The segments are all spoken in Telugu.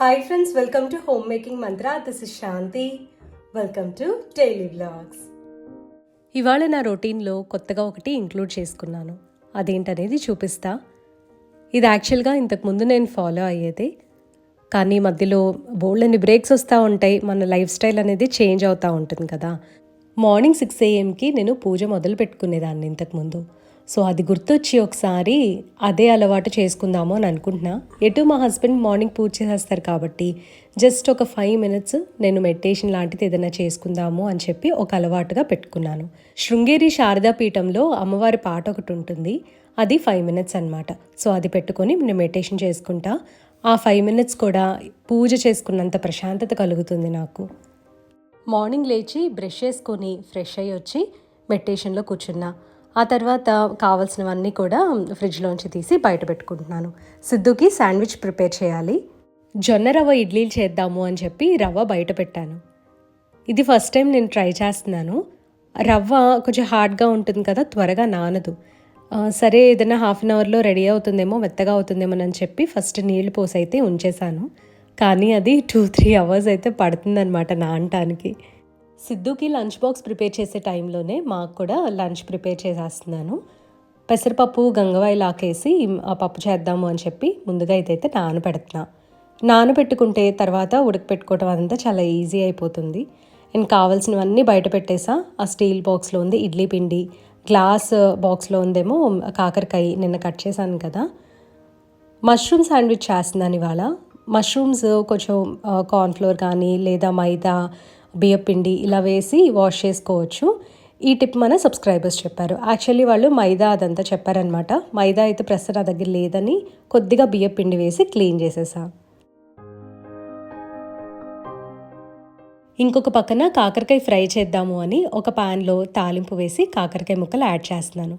Hi friends welcome to home making Mantra this is Shanti welcome to daily vlogs ఇవాళ నా రొటీన్లో కొత్తగా ఒకటి ఇంక్లూడ్ చేసుకున్నాను. అదేంటనేది చూపిస్తా. ఇది యాక్చువల్గా ఇంతకుముందు నేను ఫాలో అయ్యేది. కానీ మధ్యలో బోల్డని బ్రేక్స్ వస్తూ ఉంటాయి. మన లైఫ్ స్టైల్ అనేది చేంజ్ అవుతూ ఉంటుంది కదా. మార్నింగ్ సిక్స్ ఏఎంకి నేను పూజ మొదలు పెట్టుకునేదాన్ని ఇంతకుముందు సో అది గుర్తొచ్చి ఒకసారి అదే అలవాటు చేసుకుందాము అని అనుకుంటున్నా. ఎటు మా హస్బెండ్ మార్నింగ్ పూజ చేసేస్తారు కాబట్టి జస్ట్ ఒక ఫైవ్ మినిట్స్ నేను మెడిటేషన్ లాంటిది ఏదైనా చేసుకుందాము అని చెప్పి ఒక అలవాటుగా పెట్టుకున్నాను. శృంగేరి శారదా పీఠంలో అమ్మవారి పాట ఒకటి ఉంటుంది. అది ఫైవ్ మినిట్స్ అన్నమాట. సో అది పెట్టుకొని నేను మెడిటేషన్ చేసుకుంటా. ఆ ఫైవ్ మినిట్స్ కూడా పూజ చేసుకున్నంత ప్రశాంతత కలుగుతుంది నాకు. మార్నింగ్ లేచి బ్రష్ చేసుకొని ఫ్రెష్ అయ్యి వచ్చి మెడిటేషన్లో కూర్చున్నా. ఆ తర్వాత కావాల్సినవన్నీ కూడా ఫ్రిడ్జ్లోంచి తీసి బయట పెట్టుకుంటున్నాను. సిద్ధుకి శాండ్విచ్ ప్రిపేర్ చేయాలి. జొన్న రవ్వ ఇడ్లీలు చేద్దాము అని చెప్పి రవ్వ బయట పెట్టాను. ఇది ఫస్ట్ టైం నేను ట్రై చేస్తున్నాను. రవ్వ కొంచెం హార్డ్గా ఉంటుంది కదా త్వరగా నానదు. సరే ఏదైనా హాఫ్ అన్ అవర్లో రెడీ అవుతుందేమో మెత్తగా అవుతుందేమో అని చెప్పి ఫస్ట్ నీళ్ళు పోసి అయితే ఉంచేశాను. కానీ అది టూ త్రీ అవర్స్ అయితే పడుతుందన్నమాట నానటానికి. సిద్ధుకి లంచ్ బాక్స్ ప్రిపేర్ చేసే టైంలోనే మాకు కూడా లంచ్ ప్రిపేర్ చేసేస్తున్నాను. పెసరపప్పు గంగవాయి లాకేసి ఆ పప్పు చేద్దాము అని చెప్పి ముందుగా ఇదైతే నానబెడుతున్నా నానబెట్టుకుంటే తర్వాత ఉడకపెట్టుకోవటం అదంతా చాలా ఈజీ అయిపోతుంది. అండ్ కావాల్సినవన్నీ బయట పెట్టేసా. ఆ స్టీల్ బాక్స్లో ఉంది ఇడ్లీ పిండి గ్లాస్ బాక్స్లో ఉందేమో కాకరకాయ నిన్న కట్ చేశాను కదా. మష్రూమ్ శాండ్విచ్ చేస్తున్నాను ఇవాళ. మష్రూమ్స్ కొంచెం కార్న్ఫ్లోర్ కానీ లేదా మైదా బియ్యపిండి ఇలా వేసి వాష్ చేసుకోవచ్చు. ఈ టిప్ మన సబ్స్క్రైబర్స్ చెప్పారు. యాక్చువల్లీ వాళ్ళు మైదా అదంతా చెప్పారనమాట మైదా అయితే ప్రస్తుతం నా దగ్గర లేదని కొద్దిగా బియ్యపిండి వేసి క్లీన్ చేసేసా. ఇంకొక పక్కన కాకరకాయ ఫ్రై చేద్దాము అని ఒక ప్యాన్లో తాలింపు వేసి కాకరకాయ ముక్కలు యాడ్ చేస్తున్నాను.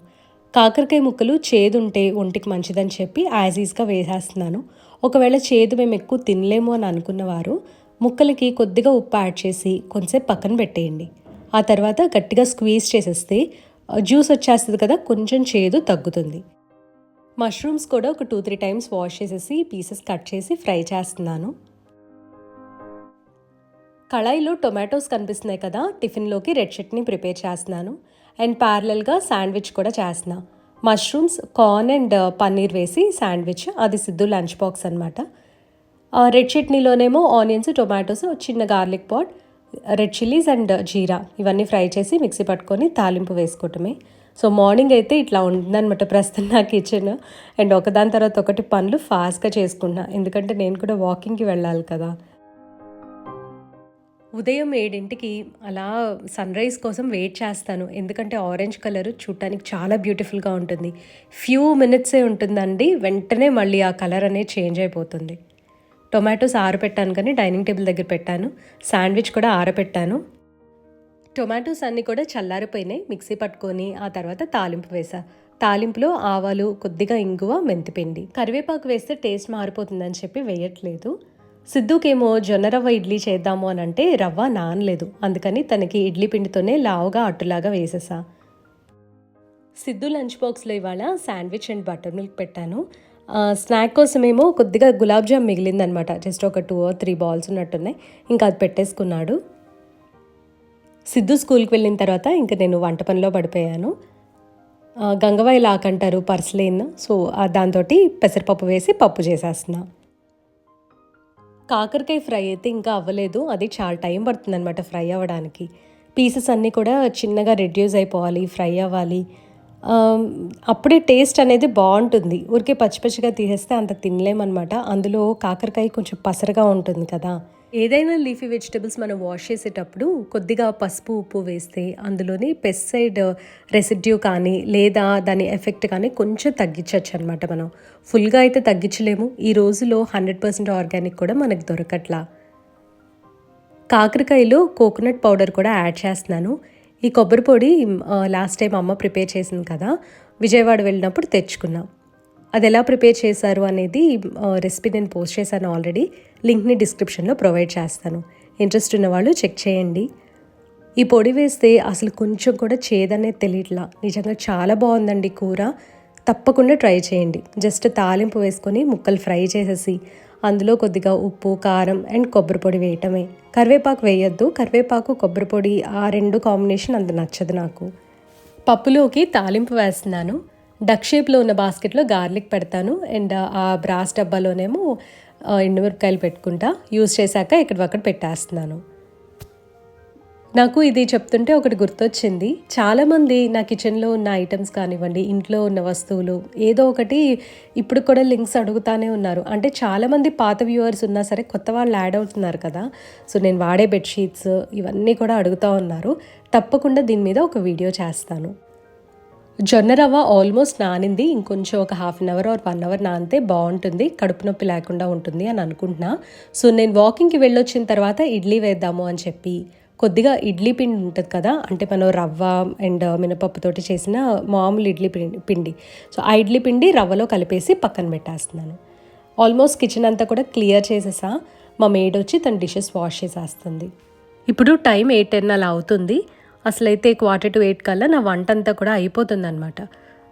కాకరకాయ ముక్కలు చేదు ఉంటే ఒంటికి మంచిదని చెప్పి యాజ్ ఈజ్గా వేసేస్తున్నాను. ఒకవేళ చేదు మేము ఎక్కువ తినలేము అని అనుకున్నవారు ముక్కలకి కొద్దిగా ఉప్పు యాడ్ చేసి కొంచెంసేపు పక్కన పెట్టేయండి. ఆ తర్వాత గట్టిగా స్క్వీజ్ చేసేస్తే జ్యూస్ వచ్చేస్తుంది కదా కొంచెం చేదు తగ్గుతుంది. మష్రూమ్స్ కూడా ఒక టూ త్రీ టైమ్స్ వాష్ చేసేసి పీసెస్ కట్ చేసి ఫ్రై చేస్తున్నాను. కళాయిలో టొమాటోస్ కనిపిస్తున్నాయి కదా టిఫిన్లోకి రెడ్ చట్నీ ప్రిపేర్ చేస్తున్నాను. అండ్ ప్యారలల్గా శాండ్విచ్ కూడా చేస్తున్నా. మష్రూమ్స్ కార్న్ అండ్ పన్నీర్ వేసి శాండ్విచ్ అది సిద్ధు లంచ్ బాక్స్ అనమాట రెడ్ చట్నీలోనేమో ఆనియన్స్ టొమాటోస్ చిన్న garlic pod red chillies and jeera ఇవన్నీ ఫ్రై చేసి మిక్సీ పట్టుకొని తాలింపు వేసుకోవటమే. సో మార్నింగ్ అయితే ఇట్లా ఉందన్నమాట ప్రస్తుతం నా కిచెన్. అండ్ ఒకదాని తర్వాత ఒకటి పనులు ఫాస్ట్గా చేసుకున్నా ఎందుకంటే నేను కూడా వాకింగ్కి వెళ్ళాలి కదా. ఉదయం ఏడింటికి అలా సన్ రైజ్ కోసం వెయిట్ చేస్తాను. ఎందుకంటే ఆరెంజ్ కలర్ చూడటానికి చాలా బ్యూటిఫుల్గా ఉంటుంది. ఫ్యూ మినిట్సే ఉంటుందండి వెంటనే మళ్ళీ ఆ కలర్ అనేది చేంజ్ అయిపోతుంది. టొమాటోస్ ఆరబెట్టాను కానీ డైనింగ్ టేబుల్ దగ్గర పెట్టాను. శాండ్విచ్ కూడా ఆరబెట్టాను టొమాటోస్ అన్నీ కూడా చల్లారిపోయినాయి. మిక్సీ పట్టుకొని ఆ తర్వాత తాలింపు వేసా. తాలింపులో ఆవాలు కొద్దిగా ఇంగువ మెంతిపిండి. కరివేపాకు వేస్తే టేస్ట్ మారిపోతుందని చెప్పి వేయట్లేదు. సిద్ధుకేమో జొన్న రవ్వ ఇడ్లీ చేద్దాము అని అంటే రవ్వ నానలేదు. అందుకని తనకి ఇడ్లీ పిండితోనే లావుగా అట్టులాగా వేసేసా. సిద్ధు లంచ్ బాక్స్లో ఇవాళ శాండ్విచ్ అండ్ బటర్ మిల్క్ పెట్టాను. స్నాక్ కోసమేమో కొద్దిగా గులాబ్ జామ్ మిగిలిందనమాట. జస్ట్ ఒక టూ ఆర్ త్రీ బాల్స్ ఉన్నట్టున్నాయి. ఇంకా అది పెట్టేసుకున్నాడు. సిద్ధు స్కూల్కి వెళ్ళిన తర్వాత ఇంకా నేను వంట పనిలో పడిపోయాను. గంగవాయి లాక్ అంటారు పర్స్లేన్ సో దాంతో పెసరపప్పు వేసి పప్పు చేసేస్తున్నా. కాకరకాయ ఫ్రై అయితే ఇంకా అవ్వలేదు. అది చాలా టైం పడుతుంది అనమాట ఫ్రై అవ్వడానికి. పీసెస్ అన్నీ కూడా చిన్నగా రెడ్యూస్ అయిపోవాలి ఫ్రై అవ్వాలి. అప్పుడే టేస్ట్ అనేది బాగుంటుంది. ఊరికే పచ్చి పచ్చిగా తీసేస్తే అంత తినలేమన్నమాట. అందులో కాకరకాయ కొంచెం పసరగా ఉంటుంది కదా. ఏదైనా లీఫీ వెజిటబుల్స్ మనం వాష్ చేసేటప్పుడు కొద్దిగా పసుపు ఉప్పు వేస్తే అందులోని పెస్సైడ్ రెసిడ్యూ కానీ లేదా దాని ఎఫెక్ట్ కానీ కొంచెం తగ్గించవచ్చు అనమాట మనం. ఫుల్గా అయితే తగ్గించలేము. ఈ రోజులో హండ్రెడ్ పర్సెంట్ ఆర్గానిక్ కూడా మనకు దొరకట్లా. కాకరకాయలో కోకోనట్ పౌడర్ కూడా యాడ్ చేస్తున్నాను. ఈ కొబ్బరి పొడి లాస్ట్ టైం అమ్మ ప్రిపేర్ చేసింది కదా విజయవాడ వెళ్ళినప్పుడు తెచ్చుకున్నాం. అది ఎలా ప్రిపేర్ చేశారు అనేది రెసిపీ నేను పోస్ట్ చేశాను ఆల్రెడీ లింక్ని డిస్క్రిప్షన్లో ప్రొవైడ్ చేస్తాను. ఇంట్రెస్ట్ ఉన్నవాళ్ళు చెక్ చేయండి. ఈ పొడి వేస్తే అసలు కొంచెం కూడా చేదనేది తెలియట్లా. నిజంగా చాలా బాగుందండి కూర. తప్పకుండా ట్రై చేయండి. జస్ట్ తాలింపు వేసుకొని ముక్కలు ఫ్రై చేసేసి అందులో కొద్దిగా ఉప్పు కారం అండ్ కొబ్బరి పొడి వేయటమే. కరివేపాకు వేయొద్దు. కరివేపాకు కొబ్బరి పొడి ఆ రెండు కాంబినేషన్ అంత నచ్చదు నాకు. పప్పులోకి తాలింపు వేస్తున్నాను. డక్ షేప్లో ఉన్న బాస్కెట్లో గార్లిక్ పెడతాను. అండ్ ఆ బ్రాస్ డబ్బాలోనేమో ఎండుమిరపకాయలు పెట్టుకుంటా. యూజ్ చేశాక ఇక్కడక్కడ పెట్టేస్తున్నాను. నాకు ఇది చెప్తుంటే ఒకటి గుర్తొచ్చింది. చాలామంది నా కిచెన్లో ఉన్న ఐటమ్స్ కానివ్వండి ఇంట్లో ఉన్న వస్తువులు ఏదో ఒకటి ఇప్పుడు కూడా లింక్స్ అడుగుతానే ఉన్నారు. అంటే చాలామంది పాత వ్యూవర్స్ ఉన్నా సరే కొత్త వాళ్ళు యాడ్ అవుతున్నారు కదా. సో నేను వాడే బెడ్షీట్స్ ఇవన్నీ కూడా అడుగుతూ ఉన్నారు. తప్పకుండా దీని మీద ఒక వీడియో చేస్తాను. జొన్న రవ్వ ఆల్మోస్ట్ నానింది. ఇంకొంచెం ఒక half an hour or one hour నానితే బాగుంటుంది. కడుపు నొప్పి లేకుండా ఉంటుంది అని అనుకుంటున్నా. సో నేను వాకింగ్కి వెళ్ళొచ్చిన తర్వాత ఇడ్లీ వేద్దాము అని చెప్పి కొద్దిగా ఇడ్లీ పిండి ఉంటుంది కదా అంటే మనం రవ్వ అండ్ మినపప్పుతోటి చేసిన మామూలు ఇడ్లీ పిండి పిండి. సో ఆ ఇడ్లీ పిండి రవ్వలో కలిపేసి పక్కన పెట్టేస్తున్నాను. ఆల్మోస్ట్ కిచెన్ అంతా కూడా క్లియర్ చేసేసా. మా మేడ్ వచ్చి తన డిషెస్ వాష్ చేసేస్తుంది. ఇప్పుడు టైం ఎయిట్ టెన్ అలా అవుతుంది. అసలైతే క్వార్టర్ టు ఎయిట్ కల్లా నా వంట అంతా కూడా అయిపోతుంది అనమాట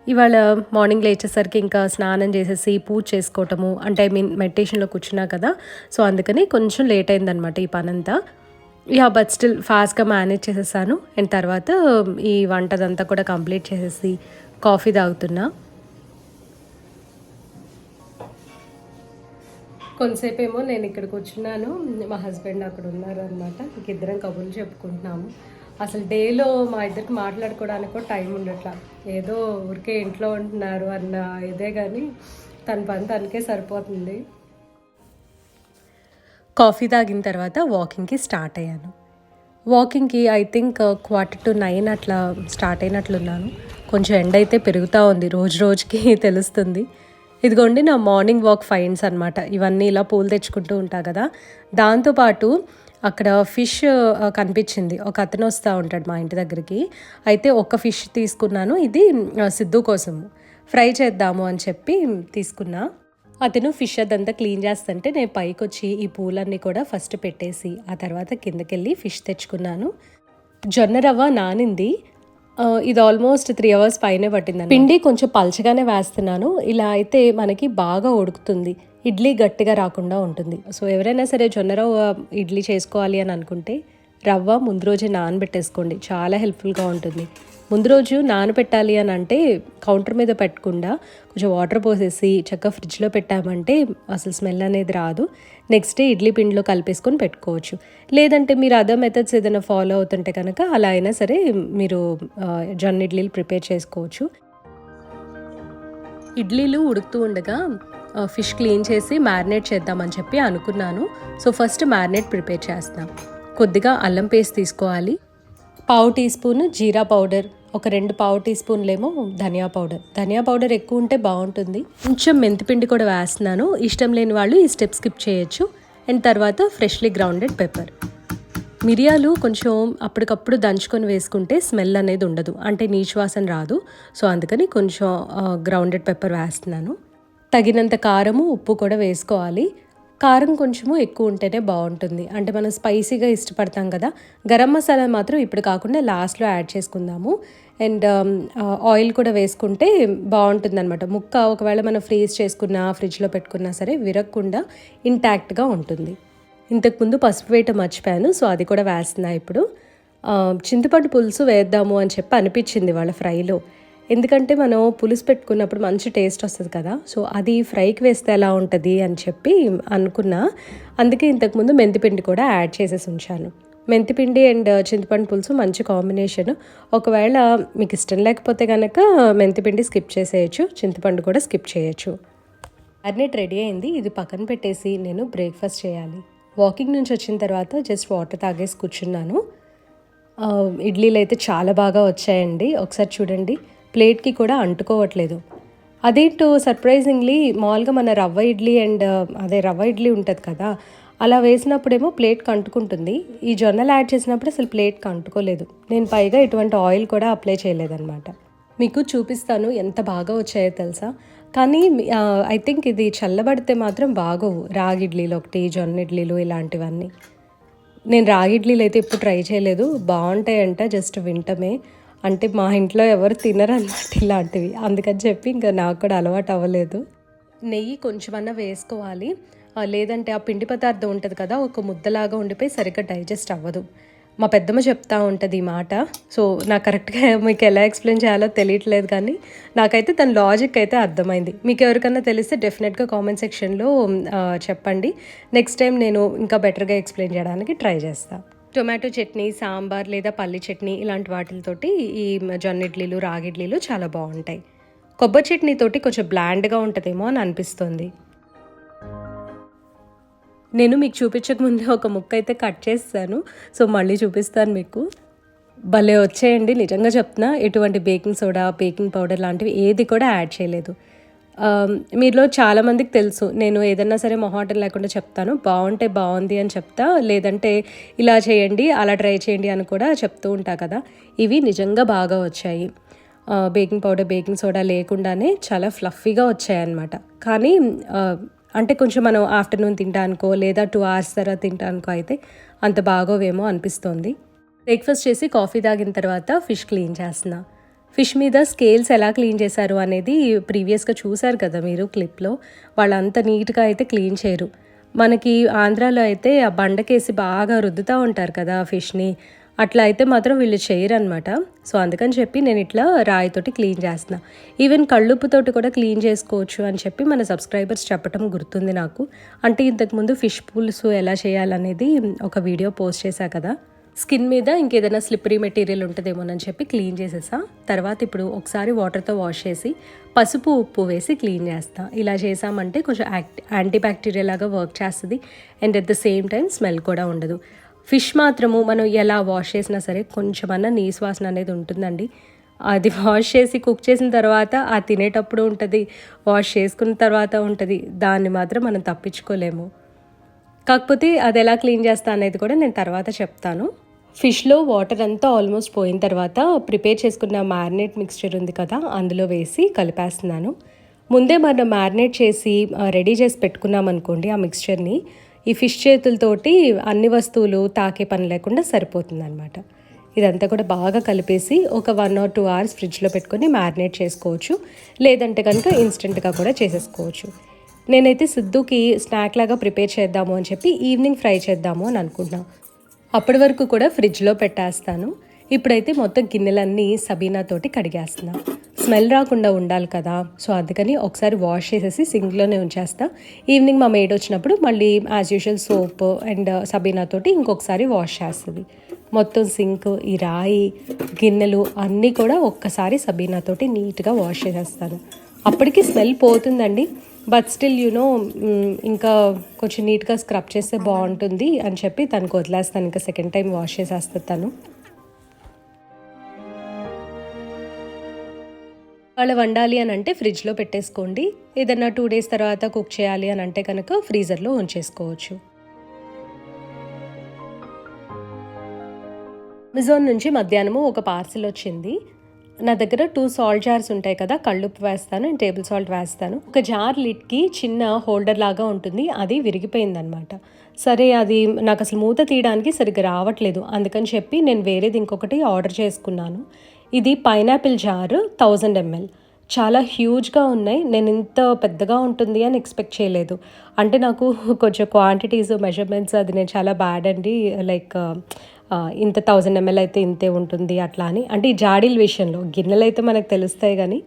ఇవాళ మార్నింగ్ లేచేసరికి ఇంకా స్నానం చేసేసి పూజ చేసుకోవటము అంటే ఐ మీన్ మెడిటేషన్లో కూర్చున్నా కదా సో అందుకని కొంచెం లేట్ అయిందనమాట ఈ పనంతా. యా బట్ స్టిల్ ఫాస్ట్గా మేనేజ్ చేసేసాను. అండ్ తర్వాత um, ఈ వంటదంతా కూడా కంప్లీట్ చేసేసి కాఫీ తాగుతున్నా. కొంతసేపు ఏమో నేను ఇక్కడ కూర్చున్నాను మా హస్బెండ్ అక్కడ ఉన్నారు అనమాట ఇద్దరం కబుర్లు చెప్పుకుంటున్నాము. అసలు డేలో మా ఇద్దరికి మాట్లాడుకోవడానికి కూడా టైం ఉండట్లా. ఏదో ఊరికే ఇంట్లో ఉంటున్నారు అన్న ఇదే కానీ తన పని తనకే సరిపోతుంది. కాఫీ తాగిన తర్వాత వాకింగ్కి స్టార్ట్ అయ్యాను. వాకింగ్కి I think quarter to nine అట్లా స్టార్ట్ అయినట్లున్నాను. కొంచెం ఎండ అయితే పెరుగుతూ ఉంది రోజు రోజుకి తెలుస్తుంది. ఇదిగోండి నా మార్నింగ్ వాక్ ఫైన్స్ అనమాట ఇవన్నీ ఇలా పూలు తెచ్చుకుంటూ ఉంటా కదా. దాంతోపాటు అక్కడ ఫిష్ కనిపించింది. ఒక అతను వస్తూ ఉంటాడు మా ఇంటి దగ్గరికి. అయితే ఒక ఫిష్ తీసుకున్నాను. ఇది సిద్ధు కోసం ఫ్రై చేద్దాము అని చెప్పి తీసుకున్నా. అతను ఫిష్ అదంతా క్లీన్ చేస్తుంటే నేను పైకి వచ్చి ఈ పూలన్నీ కూడా ఫస్ట్ పెట్టేసి ఆ తర్వాత కిందకెళ్ళి ఫిష్ తెచ్చుకున్నాను. జొన్న రవ్వ నానింది. ఇది ఆల్మోస్ట్ త్రీ అవర్స్ పైనే పట్టింది పిండి కొంచెం పల్చగానే వేస్తున్నాను. ఇలా అయితే మనకి బాగా ఉడుకుతుంది. ఇడ్లీ గట్టిగా రాకుండా ఉంటుంది. సో ఎవరైనా సరే జొన్న రవ్వ ఇడ్లీ చేసుకోవాలి అని అనుకుంటే రవ్వ ముందు రోజే నానబెట్టేసుకోండి. చాలా హెల్ప్ఫుల్గా ఉంటుంది. ముందు రోజు నానబెట్టాలి అని అంటే కౌంటర్ మీద పెట్టకుండా కొంచెం వాటర్ పోసేసి చక్కగా ఫ్రిడ్జ్లో పెట్టామంటే అసలు స్మెల్ అనేది రాదు. నెక్స్ట్ డే ఇడ్లీ పిండిలో కలిపేసుకొని పెట్టుకోవచ్చు. లేదంటే మీరు అదర్ మెథడ్స్ ఏదైనా ఫాలో అవుతుంటే కనుక అలా అయినా సరే మీరు జొన్న ఇడ్లీలు ప్రిపేర్ చేసుకోవచ్చు. ఇడ్లీలు ఉడుకుతూ ఉండగా ఫిష్ క్లీన్ చేసి మ్యారినేట్ చేద్దామని చెప్పి అనుకున్నాను. సో ఫస్ట్ మ్యారినేట్ ప్రిపేర్ చేస్తాం. కొద్దిగా అల్లం పేస్ట్ తీసుకోవాలి. పావు టీ స్పూన్ జీరా పౌడర్ ఒక రెండు పావు టీ స్పూన్లేమో ధనియా పౌడర్. ధనియా పౌడర్ ఎక్కువ ఉంటే బాగుంటుంది. కొంచెం మెంతిపిండి కూడా వేస్తున్నాను. ఇష్టం లేని వాళ్ళు ఈ స్టెప్ స్కిప్ చేయొచ్చు. అండ్ తర్వాత ఫ్రెష్లీ గ్రౌండెడ్ పెప్పర్. మిరియాలు కొంచెం అప్పటికప్పుడు దంచుకొని వేసుకుంటే స్మెల్ అనేది ఉండదు. అంటే నీచువాసన రాదు. సో అందుకని కొంచెం గ్రౌండెడ్ పెప్పర్ వేస్తున్నాను. తగినంత కారము ఉప్పు కూడా వేసుకోవాలి. కారం కొంచెము ఎక్కువ ఉంటేనే బాగుంటుంది. అంటే మనం స్పైసీగా ఇష్టపడతాం కదా. గరం మసాలా మాత్రం ఇప్పుడు కాకుండా లాస్ట్లో యాడ్ చేసుకుందాము. అండ్ ఆయిల్ కూడా వేసుకుంటే బాగుంటుంది అనమాట ముక్క ఒకవేళ మనం ఫ్రీజ్ చేసుకున్నా ఫ్రిడ్జ్లో పెట్టుకున్నా సరే విరగకుండా ఇంటాక్ట్గా ఉంటుంది. ఇంతకుముందు పసుపు వేయటం మర్చిపోయాను. సో అది కూడా వేస్తున్నా ఇప్పుడు. చింతపండు పులుసు వేద్దాము అని చెప్పి అనిపించింది వాళ్ళ ఫ్రైలో. ఎందుకంటే మనం పులుసు పెట్టుకున్నప్పుడు మంచి టేస్ట్ వస్తుంది కదా. సో అది ఫ్రైకి వేస్తే ఎలా ఉంటుంది అని చెప్పి అనుకున్నా. అందుకే ఇంతకుముందు మెంతిపిండి కూడా యాడ్ చేసేసి ఉంచాను. మెంతిపిండి అండ్ చింతపండు పులుసు మంచి కాంబినేషన్. ఒకవేళ మీకు ఇష్టం లేకపోతే కనుక మెంతిపిండి స్కిప్ చేసేయచ్చు చింతపండు కూడా స్కిప్ చేయొచ్చు. అర్నెట్ రెడీ అయింది. ఇది పక్కన పెట్టేసి నేను బ్రేక్ఫాస్ట్ చేయాలి. వాకింగ్ నుంచి వచ్చిన తర్వాత జస్ట్ వాటర్ తాగేసి కూర్చున్నాను. ఇడ్లీలు అయితే చాలా బాగా వచ్చాయండి. ఒకసారి చూడండి. ప్లేట్కి కూడా అంటుకోవట్లేదు. అదేంటో సర్ప్రైజింగ్లీ మామూలుగా మన రవ్వ ఇడ్లీ అండ్ అదే రవ్వ ఇడ్లీ ఉంటుంది కదా అలా వేసినప్పుడేమో ప్లేట్కి అంటుకుంటుంది. ఈ జొన్నలు యాడ్ చేసినప్పుడు అసలు ప్లేట్కి అంటుకోలేదు. నేను పైగా ఎటువంటి ఆయిల్ కూడా అప్లై చేయలేదన్నమాట. మీకు చూపిస్తాను ఎంత బాగా వచ్చాయో తెలుసా? కానీ ఐ థింక్ ఇది చల్లబడితే మాత్రం బాగోవు రాగి ఇడ్లీలు ఒకటి జొన్న ఇడ్లీలు ఇలాంటివన్నీ. నేను రాగి ఇడ్లీలు అయితే ఇప్పుడు ట్రై చేయలేదు. బాగుంటాయంట జస్ట్ వింటమే. అంటే మా ఇంట్లో ఎవరు తినరు అన్నమాట ఇలాంటివి. అందుకని చెప్పి ఇంకా నాకు కూడా అలవాటు అవ్వలేదు. నెయ్యి కొంచెమన్నా వేసుకోవాలి. లేదంటే ఆ పిండి పదార్థం ఉంటుంది కదా ఒక ముద్దలాగా ఉండిపోయి సరిగ్గా డైజెస్ట్ అవ్వదు. మా పెద్దమ్మ చెప్తా ఉంటుంది ఈ మాట. సో నాకు కరెక్ట్గా మీకు ఎలా ఎక్స్ప్లెయిన్ చేయాలో తెలియట్లేదు కానీ నాకైతే తన లాజిక్ అయితే అర్థమైంది. మీకు ఎవరికైనా తెలిస్తే డెఫినెట్గా కామెంట్ సెక్షన్లో చెప్పండి. నెక్స్ట్ టైం నేను ఇంకా బెటర్గా ఎక్స్ప్లెయిన్ చేయడానికి ట్రై చేస్తాను టొమాటో చట్నీ సాంబార్ లేదా పల్లి చట్నీ ఇలాంటి వాటితోటి ఈ జొన్న ఇడ్లీలు రాగి ఇడ్లీలు చాలా బాగుంటాయి. కొబ్బరి చట్నీతోటి కొంచెం బ్లాండ్గా ఉంటుందేమో అని అనిపిస్తుంది. నేను మీకు చూపించక ముందే ఒక ముక్క అయితే కట్ చేస్తాను. సో మళ్ళీ చూపిస్తాను మీకు. భలే వచ్చేయండి. నిజంగా చెప్తున్నా ఎటువంటి బేకింగ్ సోడా బేకింగ్ పౌడర్ లాంటివి ఏది కూడా యాడ్ చేయలేదు. మీలో చాలామందికి తెలుసు. నేను ఏదన్నా సరే మొహాటం లేకుండా చెప్తాను. బాగుంటే బాగుంది అని చెప్తా. లేదంటే ఇలా చేయండి అలా ట్రై చేయండి అని కూడా చెప్తూ ఉంటా కదా. ఇవి నిజంగా బాగా వచ్చాయి. బేకింగ్ పౌడర్ బేకింగ్ సోడా లేకుండానే చాలా ఫ్లఫీగా వచ్చాయన్నమాట. కానీ అంటే కొంచెం మనం ఆఫ్టర్నూన్ తింటానుకో లేదా టూ అవర్స్ తర్వాత తింటానుకో అయితే అంత బాగోవేమో అనిపిస్తోంది. బ్రేక్ఫాస్ట్ చేసి కాఫీ తాగిన తర్వాత ఫిష్ క్లీన్ చేస్తున్నా. ఫిష్ మీద స్కేల్స్ ఎలా క్లీన్ చేశారు అనేది ప్రీవియస్గా చూశారు కదా మీరు క్లిప్లో. వాళ్ళంత నీట్గా అయితే క్లీన్ చేయరు. మనకి ఆంధ్రాలో అయితే ఆ బండకేసి బాగా రుద్దుతూ ఉంటారు కదా ఫిష్ని. అట్లా అయితే మాత్రం వీళ్ళు చేయరు అనమాట సో అందుకని చెప్పి నేను ఇట్లా రాయితోటి క్లీన్ చేస్తున్నా. ఈవెన్ కళ్ళుప్పుతోటి కూడా క్లీన్ చేసుకోవచ్చు అని చెప్పి మన సబ్స్క్రైబర్స్ చెప్పడం గుర్తుంది నాకు. అంటే ఇంతకుముందు ఫిష్ పులుసు ఎలా చేయాలనేది ఒక వీడియో పోస్ట్ చేశా కదా. స్కిన్ మీద ఇంకేదైనా స్లిప్పరీ మెటీరియల్ ఉంటుందేమోనని చెప్పి క్లీన్ చేసేసా. తర్వాత ఇప్పుడు ఒకసారి వాటర్తో వాష్ చేసి పసుపు ఉప్పు వేసి క్లీన్ చేస్తా. ఇలా చేసామంటే కొంచెం యాక్ట్ యాంటీ బ్యాక్టీరియా లాగా వర్క్ చేస్తుంది. And at the same time smell కూడా ఉండదు. ఫిష్ మాత్రము మనం ఎలా వాష్ చేసినా సరే కొంచెమన్నా నీసు వాసన అనేది ఉంటుందండి. అది వాష్ చేసి కుక్ చేసిన తర్వాత ఆ తినేటప్పుడు ఉంటుంది. వాష్ చేసుకున్న తర్వాత ఉంటుంది. దాన్ని మాత్రం మనం తప్పించుకోలేము. కాకపోతే అది ఎలా క్లీన్ చేస్తా అనేది కూడా నేను తర్వాత చెప్తాను. ఫిష్లో వాటర్ అంతా ఆల్మోస్ట్ పోయిన తర్వాత ప్రిపేర్ చేసుకున్న మ్యారినేట్ మిక్స్చర్ ఉంది కదా అందులో వేసి కలిపేస్తున్నాను. ముందే మనం మ్యారినేట్ చేసి రెడీ చేసి పెట్టుకున్నాం అనుకోండి ఆ మిక్స్చర్ని ఈ ఫిష్ చేతులతోటి అన్ని వస్తువులు తాకే పని లేకుండా సరిపోతుంది అనమాట ఇదంతా కూడా బాగా కలిపేసి ఒక వన్ ఆర్ టూ అవర్స్ ఫ్రిడ్జ్లో పెట్టుకొని మ్యారినేట్ చేసుకోవచ్చు. లేదంటే కనుక ఇన్స్టెంట్గా కూడా చేసేసుకోవచ్చు. నేనైతే సిద్ధుకి స్నాక్ లాగా ప్రిపేర్ చేద్దాము అని చెప్పి ఈవినింగ్ ఫ్రై చేద్దాము అని అనుకుంటున్నాను అప్పటి వరకు కూడా ఫ్రిడ్జ్లో పెట్టేస్తాను. ఇప్పుడైతే మొత్తం గిన్నెలన్నీ సబీనా తోటి కడిగేస్తున్నా. స్మెల్ రాకుండా ఉండాలి కదా సో అందుకని ఒకసారి వాష్ చేసేసి సింక్లోనే ఉంచేస్తా. ఈవినింగ్ మా మేడ్ వచ్చినప్పుడు మళ్ళీ as usual soap and Sabena తోటి ఇంకొకసారి వాష్ చేస్తుంది. మొత్తం సింక్ ఈ రాయి గిన్నెలు అన్నీ కూడా ఒక్కసారి సబీనా తోటి నీట్గా వాష్ చేసేస్తాను. అప్పటికి స్మెల్ పోతుందండి. బట్ స్టిల్ యూనో ఇంకా కొంచెం నీట్గా స్క్రబ్ చేస్తే బాగుంటుంది అని చెప్పి తనకు వదిలేస్తాను. ఇంకా సెకండ్ టైం వాష్ చేసేస్తాను తను. వాళ్ళు వండాలి అని అంటే ఫ్రిడ్జ్లో పెట్టేసుకోండి. ఏదన్నా టూ డేస్ తర్వాత కుక్ చేయాలి అని అంటే కనుక ఫ్రీజర్లో ఉంచేసుకోవచ్చు. అమెజాన్ నుంచి మధ్యాహ్నము ఒక పార్సిల్ వచ్చింది. నా దగ్గర టూ సాల్ట్ జార్స్ ఉంటాయి కదా కళ్ళుప్పు వేస్తాను అండ్ టేబుల్ సాల్ట్ వేస్తాను. ఒక జార్ లిడ్కి చిన్న హోల్డర్ లాగా ఉంటుంది అది విరిగిపోయిందనమాట సరే అది నాకు అసలు మూత తీయడానికి సరిగ్గా రావట్లేదు అందుకని చెప్పి నేను వేరేది ఇంకొకటి ఆర్డర్ చేసుకున్నాను. ఇది పైనాపిల్ జార్ థౌజండ్ ఎంఎల్ చాలా హ్యూజ్గా ఉన్నాయి నేను ఇంత పెద్దగా ఉంటుంది అని ఎక్స్పెక్ట్ చేయలేదు. అంటే నాకు కొంచెం క్వాంటిటీస్ మెజర్మెంట్స్ అది నేను చాలా బ్యాడ్ అండి లైక్ ఇంత థౌజండ్ ఎంఎల్ అయితే ఇంతే ఉంటుంది అట్లా అని. అంటే ఈ జాడీల విషయంలో గిన్నెలు అయితే మనకు తెలుస్తాయి కానీ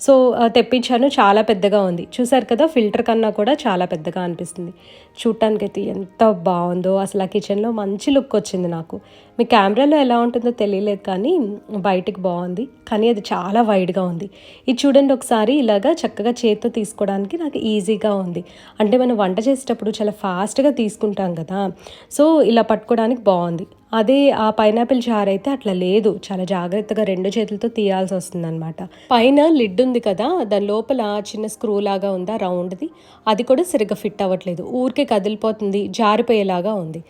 సో తెప్పించాను చాలా పెద్దగా ఉంది. చూసారు కదా ఫిల్టర్ కన్నా కూడా చాలా పెద్దగా అనిపిస్తుంది. చూడటానికైతే ఎంత బాగుందో అసలు ఆ కిచెన్లో మంచి లుక్ వచ్చింది నాకు. మీ కెమెరాలో ఎలా ఉంటుందో తెలియలేదు కానీ బయటికి బాగుంది. కానీ అది చాలా వైడ్గా ఉంది. ఇది చూడండి ఒకసారి ఇలాగా చక్కగా చేత్తో తీసుకోవడానికి నాకు ఈజీగా ఉంది. అంటే మనం వంట చేసేటప్పుడు చాలా ఫాస్ట్గా తీసుకుంటాం కదా. సో ఇలా పట్టుకోవడానికి బాగుంది. అదే ఆ పైనాపిల్ జార్ అయితే అట్లా లేదు. చాలా జాగ్రత్తగా రెండు చేతులతో తీయాల్సి వస్తుంది అనమాట పైన లిడ్ ఉంది కదా. దాని లోపల చిన్న స్క్రూ లాగా ఉందా? రౌండ్ది. అది కూడా సరిగ్గా ఫిట్ అవ్వట్లేదు. ఊరికే కదిలిపోతుంది జారిపోయేలాగా ఉంది.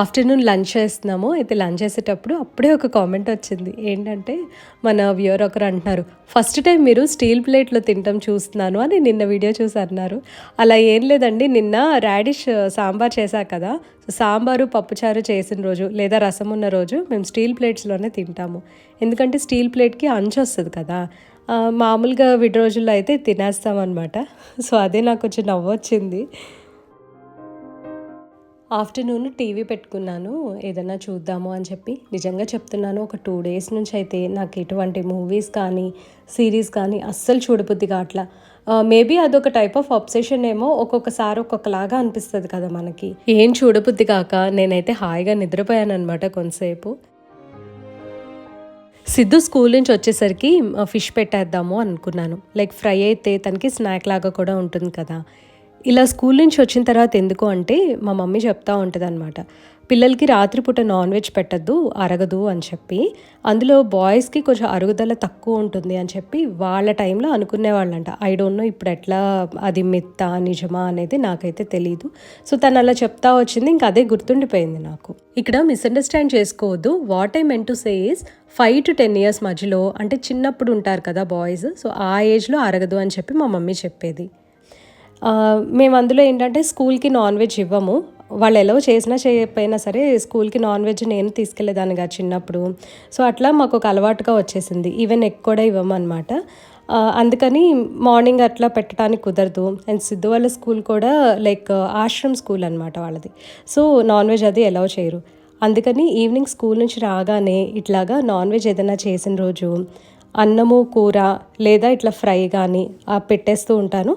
ఆఫ్టర్నూన్ లంచ్ చేస్తున్నాము. అయితే లంచ్ చేసేటప్పుడు అప్పుడే ఒక కామెంట్ వచ్చింది. ఏంటంటే మన వ్యూర్ ఒకరు అంటున్నారు ఫస్ట్ టైం మీరు స్టీల్ ప్లేట్లో తింటాం చూస్తున్నాను అని నిన్న వీడియో చూసి అన్నారు. అలా ఏం లేదండి. నిన్న రాడిష్ సాంబార్ చేశా కదా. సాంబారు పప్పుచారు చేసిన రోజు లేదా రసం ఉన్న రోజు మేము స్టీల్ ప్లేట్స్లోనే తింటాము. ఎందుకంటే స్టీల్ ప్లేట్కి అంచు వస్తుంది కదా. మామూలుగా విడి రోజుల్లో అయితే తినేస్తామన్నమాట. సో అదే నాకు కొంచెం నవ్వొచ్చింది. ఆఫ్టర్నూన్ టీవీ పెట్టుకున్నాను. ఏదైనా చూద్దాము అని చెప్పి నిజంగా చెప్తున్నాను. ఒక టూ డేస్ నుంచి అయితే నాకు ఎటువంటి మూవీస్ కానీ సిరీస్ కానీ అస్సలు చూడబుద్ది అట్లా మేబీ అదొక టైప్ ఆఫ్ అబ్సెషన్ ఏమో ఒక్కొక్కసారి ఒక్కొక్కలాగా అనిపిస్తుంది కదా మనకి. ఏం చూడబుద్ది కాక నేనైతే హాయిగా నిద్రపోయాను అనమాట కొంతసేపు. సిద్ధు స్కూల్ నుంచి వచ్చేసరికి ఫిష్ పెట్టేద్దాము అనుకున్నాను. లైక్ ఫ్రై అయితే తనకి స్నాక్ లాగా కూడా ఉంటుంది కదా. ఇలా స్కూల్ నుంచి వచ్చిన తర్వాత ఎందుకు అంటే మా మమ్మీ చెప్తా ఉంటుంది అనమాట పిల్లలకి రాత్రిపూట నాన్ వెజ్ పెట్టద్దు అరగదు అని చెప్పి. అందులో బాయ్స్కి కొంచెం అరుగుదల తక్కువ ఉంటుంది అని చెప్పి వాళ్ళ టైంలో అనుకునేవాళ్ళంట ఐ డోంట్ నో ఇప్పుడు ఎట్లా అది మిత్తా నిజమా అనేది నాకైతే తెలియదు సో తను అలా చెప్తా వచ్చింది ఇంకా అదే గుర్తుండిపోయింది నాకు. ఇక్కడ మిస్అండర్స్టాండ్ చేసుకోవద్దు. What I meant to say is five to ten years మధ్యలో అంటే చిన్నప్పుడు ఉంటారు కదా బాయ్స్ సో ఆ ఏజ్లో అరగదు అని చెప్పి మా మమ్మీ చెప్పేది. మేము అందులో ఏంటంటే స్కూల్కి నాన్ వెజ్ ఇవ్వము. వాళ్ళు ఎలా చేసినా చేయకపోయినా సరే స్కూల్కి నాన్ వెజ్ నేను తీసుకెళ్ళేదానిగా చిన్నప్పుడు. సో అట్లా మాకు ఒక అలవాటుగా వచ్చేసింది. ఈవెన్ ఎక్కువ కూడా ఇవ్వమన్నమాట. అందుకని మార్నింగ్ అట్లా పెట్టడానికి కుదరదు. అండ్ సిద్ధు వాళ్ళ స్కూల్ కూడా లైక్ ఆశ్రమ్ స్కూల్ అనమాట వాళ్ళది. సో నాన్ వెజ్ అది ఎలా చేయరు. అందుకని ఈవినింగ్ స్కూల్ నుంచి రాగానే ఇట్లాగా నాన్ వెజ్ ఏదైనా చేసిన రోజు అన్నము కూర లేదా ఇట్లా ఫ్రై కానీ పెట్టేస్తూ ఉంటాను.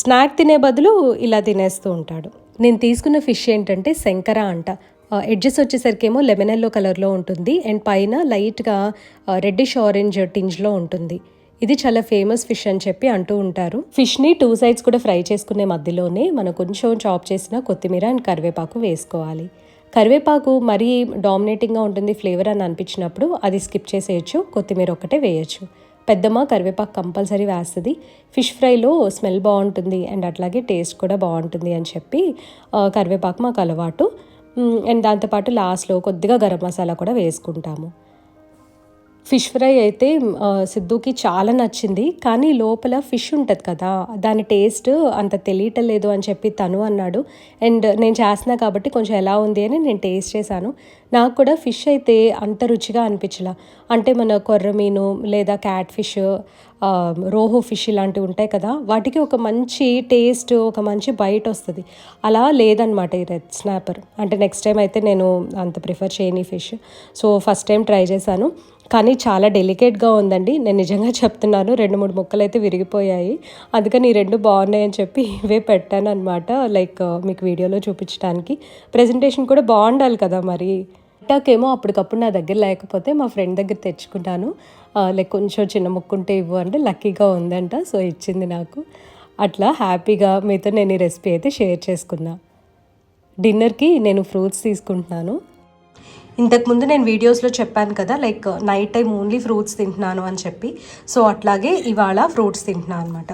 స్నాక్ తినే బదులు ఇలా తినేస్తూ ఉంటాడు. నేను తీసుకున్న ఫిష్ ఏంటంటే శంకర అంట. ఎడ్జెస్ వచ్చేసరికి ఏమో లెమన్ ఎల్లో కలర్లో ఉంటుంది. అండ్ పైన లైట్గా రెడ్డిష్ ఆరెంజ్ టింజ్లో ఉంటుంది. ఇది చాలా ఫేమస్ ఫిష్ అని చెప్పి అంటూ ఉంటారు. ఫిష్ని టూ సైడ్స్ కూడా ఫ్రై చేసుకునే మధ్యలోనే మనం కొంచెం చాప్ చేసిన కొత్తిమీర అండ్ కరివేపాకు వేసుకోవాలి. కరివేపాకు మరీ డామినేటింగ్గా ఉంటుంది ఫ్లేవర్ అని అనిపించినప్పుడు అది స్కిప్ చేసేయచ్చు కొత్తిమీర ఒక్కటే వేయచ్చు. పెద్దమ్మ కరివేపాకు కంపల్సరీ వేస్తుంది. ఫిష్ ఫ్రైలో స్మెల్ బాగుంటుంది అండ్ అట్లాగే టేస్ట్ కూడా బాగుంటుంది అని చెప్పి కరివేపాకు మాకు అలవాటు. అండ్ దాంతోపాటు లాస్ట్లో కొద్దిగా గరం మసాలా కూడా వేసుకుంటాము. ఫిష్ ఫ్రై అయితే సిద్ధుకి చాలా నచ్చింది. కానీ లోపల ఫిష్ ఉంటుంది కదా దాని టేస్ట్ అంత తెలియటం లేదు అని చెప్పి తను అన్నాడు. అండ్ నేను చేస్తున్నా కాబట్టి కొంచెం ఎలా ఉంది అని నేను టేస్ట్ చేశాను. నాకు కూడా ఫిష్ అయితే అంత రుచిగా అనిపించలా. అంటే మన కొర్రమీను లేదా క్యాట్ ఫిష్ రోహు ఫిష్ ఇలాంటివి ఉంటాయి కదా వాటికి ఒక మంచి టేస్ట్ ఒక మంచి బయట వస్తుంది. అలా లేదనమాట ఈ రెడ్ స్నాపర్. అంటే నెక్స్ట్ టైం అయితే నేను అంత ప్రిఫర్ చేయని fish. So first time try చేశాను. కానీ చాలా డెలికేట్గా ఉందండి. నేను నిజంగా చెప్తున్నాను రెండు మూడు ముక్కలు అయితే విరిగిపోయాయి. అందుకని ఈ రెండు బాగున్నాయని చెప్పి ఇవే పెట్టాను అనమాట లైక్ మీకు వీడియోలో చూపించడానికి ప్రజెంటేషన్ కూడా బాగుండాలి కదా మరి. ఏమో అప్పటికప్పుడు నా దగ్గర లేకపోతే మా ఫ్రెండ్ దగ్గర తెచ్చుకుంటాను. లైక్ కొంచెం చిన్న ముక్కుంటే ఇవ్వు అంటే లక్కీగా ఉందంట సో ఇచ్చింది నాకు. అట్లా హ్యాపీగా మీతో నేను ఈ రెసిపీ అయితే షేర్ చేసుకున్నా. డిన్నర్కి నేను ఫ్రూట్స్ తీసుకుంటున్నాను. ఇంతకుముందు నేను వీడియోస్లో చెప్పాను కదా like night time only fruits తింటున్నాను అని చెప్పి. సో అట్లాగే ఇవాళ ఫ్రూట్స్ తింటున్నాను అనమాట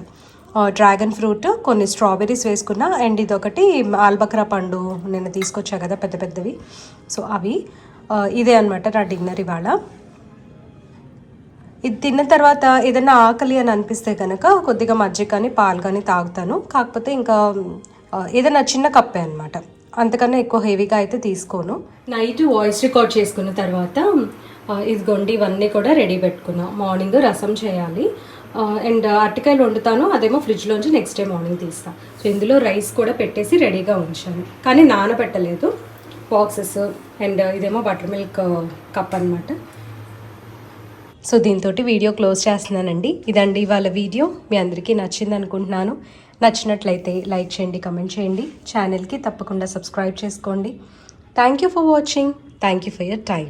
డ్రాగన్ ఫ్రూట్ కొన్ని స్ట్రాబెర్రీస్ వేసుకున్నా అండ్ ఇదొకటి ఆల్బక్రా పండు నేను తీసుకొచ్చా కదా పెద్ద పెద్దవి. సో అవి ఇదే అనమాట నా డిన్నర్ ఇవాళ. ఇది తిన్న తర్వాత ఏదైనా ఆకలి అని అనిపిస్తే కనుక కొద్దిగా మజ్జిగ కానీ పాలు కానీ తాగుతాను. కాకపోతే ఇంకా ఏదైనా చిన్న కప్పే అనమాట అంతకన్నా ఎక్కువ హెవీగా అయితే తీసుకోను. నైట్ వాయిస్ రికార్డ్ చేసుకున్న తర్వాత ఇది ఇదిగోండి ఇవన్నీ కూడా రెడీ పెట్టుకున్నా. మార్నింగ్ రసం చేయాలి. అండ్ అరటికాయలు వండుతాను అదేమో ఫ్రిడ్జ్లోంచి నెక్స్ట్ డే మార్నింగ్ తీస్తాను సో ఇందులో రైస్ కూడా పెట్టేసి రెడీగా ఉంచాను. కానీ నానబెట్టలేదు. బాక్సెస్ అండ్ ఇదేమో బటర్ మిల్క్ కప్ అన్నమాట. సో దీంతో వీడియో క్లోజ్ చేస్తున్నానండి. ఇదండి ఇవాళ వీడియో. మీ అందరికీ నచ్చింది అనుకుంటున్నాను నచ్చినట్లయితే లైక్ చేయండి కమెంట్ చేయండి. ఛానల్కి తప్పకుండా సబ్స్క్రైబ్ చేసుకోండి. Thank you for watching thank you for your time